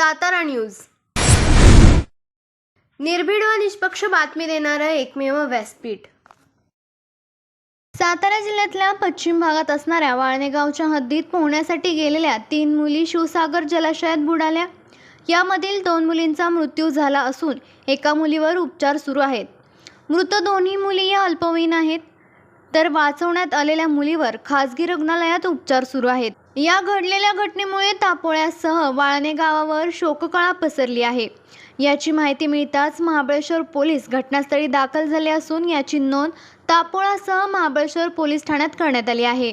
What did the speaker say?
Satara news. निर्भीड व निष्पक्ष बातमी देणारं एकमेव व्यासपीठ. सातारा जिल्ह्यातल्या पश्चिम भागात असणाऱ्या वाळणेगावच्या हद्दीत पोहण्यासाठी गेलेल्या तीन मुली शिवसागर जलाशयात बुडाल्या. यामधील दोन मुलींचा मृत्यू झाला असून एका मुलीवर उपचार सुरू आहेत. मृत दोन्ही मुली या अल्पवयीन आहेत. तर वाचवण्यात आलेल्या मुलीवर खासगी रुग्णालयात उपचार सुरू आहेत. या घडलेल्या घटनेमुळे तापोळ्यासह वाळणे गावावर शोककळा पसरली आहे. याची माहिती मिळताच महाबळेश्वर पोलीस घटनास्थळी दाखल झाले असून याची नोंद तापोळासह महाबळेश्वर पोलीस ठाण्यात करण्यात आली आहे.